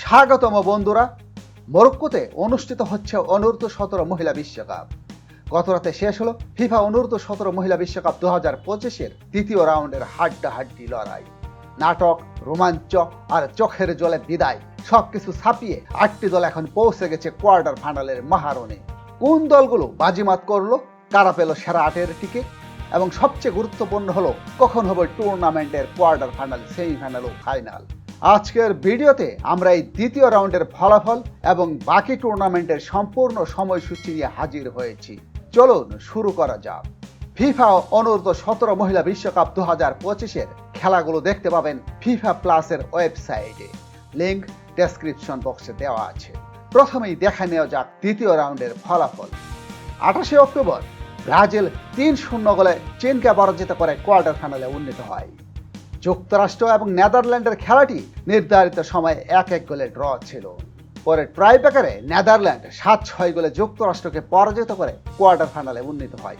স্বাগতম বন্ধুরা। মরক্কোতে অনুষ্ঠিত হচ্ছে অনূর্ধ্ব সতেরো মহিলা বিশ্বকাপ। গত রাতে শেষ হলো ফিফা অনূর্ধ্ব সতেরো মহিলা বিশ্বকাপ দু হাজার পঁচিশের দ্বিতীয় রাউন্ডের হাড্ডাহাড্ডি লড়াই। নাটক, রোমাঞ্চ আর চোখের জলে বিদায় সবকিছু ছাপিয়ে আটটি দল এখন পৌঁছে গেছে কোয়ার্টার ফাইনালের মাহারণে। কোন দলগুলো বাজিমাত করল, কারা পেল সেরা আটের টিকিট, এবং সবচেয়ে গুরুত্বপূর্ণ হলো কখন হবে টুর্নামেন্টের কোয়ার্টার ফাইনাল, সেমিফাইনাল ও ফাইনাল। আজকের ভিডিওতে আমরা এই দ্বিতীয় রাউন্ডের ফলাফল এবং বাকি টুর্নামেন্টের সম্পূর্ণ সময়সূচি নিয়ে হাজির হয়েছি। চলুন শুরু করা যাক। ফিফা অনূর্ধ্ব সতেরো মহিলা বিশ্বকাপ দু হাজার পঁচিশের খেলাগুলো দেখতে পাবেন ফিফা প্লাসের ওয়েবসাইটে। লিংক ডেসক্রিপশন বক্সে দেওয়া আছে। প্রথমেই দেখা নেওয়া যাক দ্বিতীয় রাউন্ডের ফলাফল। আঠাশে অক্টোবর ব্রাজিল তিন শূন্য গোলে চীনকে পরাজিত করে কোয়ার্টার ফাইনালে উন্নীত হয়। যুক্তরাষ্ট্র এবং নেদারল্যান্ডের খেলাটি নির্ধারিত সময়ে এক এক গোলে ড্র ছিল। পরে ট্রাইব্রেকারে নেদারল্যান্ড সাত ছয় গোলে যুক্তরাষ্ট্রকে পরাজিত করে কোয়ার্টার ফাইনালে উন্নীত হয়।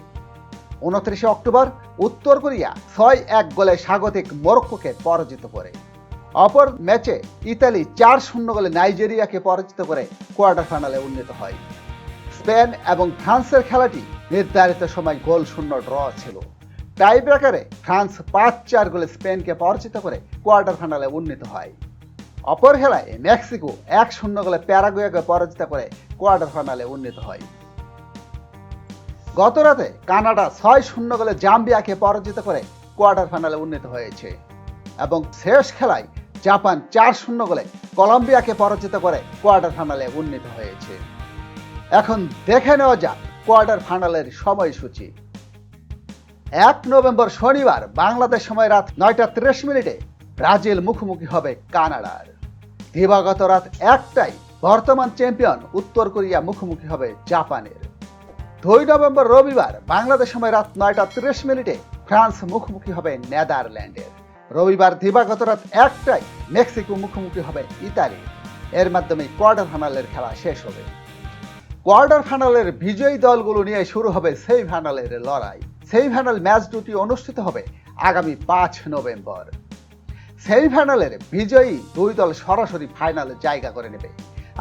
উনত্রিশে অক্টোবর, উত্তর কোরিয়া ছয় এক গোলে স্বাগতিক মরক্কোকে পরাজিত করে। অপর ম্যাচে ইতালি চার শূন্য গোলে নাইজেরিয়াকে পরাজিত করে কোয়ার্টার ফাইনালে উন্নীত হয়। স্পেন এবং ফ্রান্সের খেলাটি নির্ধারিত সময় গোল শূন্য ড্র ছিল। টাই ব্রেকারে ফ্রান্স পাঁচ চার গোলে স্পেনকে পরাজিত করে কোয়ার্টার ফাইনালে উন্নীত হয়। অপর খেলায় মেক্সিকো এক শূন্য গোলে প্যারাগুয়াকে পরাজিত করে কোয়ার্টার ফাইনালে উন্নীত হয়। গত রাতে কানাডা ছয় শূন্য গোলে জাম্বিয়াকে পরাজিত করে কোয়ার্টার ফাইনালে উন্নীত হয়েছে এবং শেষ খেলায় জাপান চার শূন্য গোলে কলম্বিয়াকে পরাজিত করে কোয়ার্টার ফাইনালে উন্নীত হয়েছে। এখন দেখে নেওয়া যাক কোয়ার্টার ফাইনালের সময়সূচি। এক নভেম্বর শনিবার বাংলাদেশ সময় রাত নয়টা তিরিশ মিনিটে ব্রাজিল মুখোমুখি হবে কানাডার। দিবাগত রাত একটাই বর্তমান চ্যাম্পিয়ন উত্তর কোরিয়া মুখোমুখি হবে জাপানের। দুই নভেম্বর রবিবার বাংলাদেশ সময় রাত নয়টা তিরিশ মিনিটে ফ্রান্স মুখোমুখি হবে নেদারল্যান্ডের। রবিবার দিবাগত রাত একটাই মেক্সিকো মুখোমুখি হবে ইতালি। এর মাধ্যমে কোয়ার্টার ফাইনালের খেলা শেষ হবে। কোয়ার্টার ফাইনালের বিজয়ী দলগুলো নিয়ে শুরু হবে সেমিফাইনালের লড়াই। সেমিফাইনাল ম্যাচ দুটি অনুষ্ঠিত হবে আগামী পাঁচ নভেম্বর। সেমিফাইনালের বিজয়ী দুই দল সরাসরি ফাইনালে জায়গা করে নেবে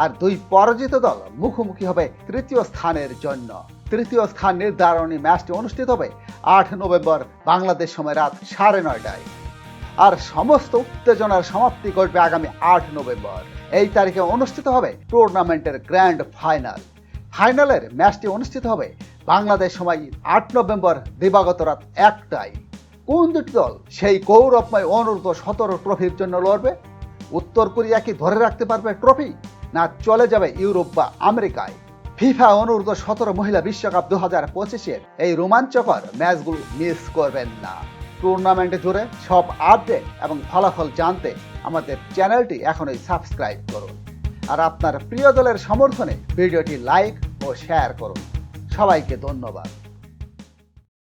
আর দুই পরাজিত দল মুখোমুখি হবে তৃতীয় স্থানের জন্য। তৃতীয় স্থান নির্ধারণী ম্যাচটি অনুষ্ঠিত হবে আট নভেম্বর বাংলাদেশ সময় রাত সাড়ে নয়টায়। আর সমস্ত উত্তেজনার সমাপ্তি ঘটবে আগামী আট নভেম্বর। এই তারিখে অনুষ্ঠিত হবে টুর্নামেন্টের গ্র্যান্ড ফাইনাল ফাইনালের ম্যাচটি অনুষ্ঠিত হবে বাংলাদেশ সময় আট নভেম্বর দিবাগত রাত একটাই কোন দুটি দল সেই গৌরবময় অনূর্ধ্ব সতেরো ট্রফির জন্য লড়বে? উত্তর কোরিয়া কি ধরে রাখতে পারবে ট্রফি? না চলে যাবে ইউরোপ বা আমেরিকায়? ফিফা অনূর্ধ্ব সতেরো মহিলা বিশ্বকাপ দু হাজার পঁচিশের এই রোমাঞ্চকর ম্যাচগুলো মিস করবেন না। টুর্নামেন্টে জুড়ে সব আপডেট এবং ফলাফল জানতে আমাদের চ্যানেলটি এখনই সাবস্ক্রাইব করুন। আর আপনার প্রিয় দলের সমর্থনে ভিডিওটি লাইক ও শেয়ার করুন। সবাইকে ধন্যবাদ।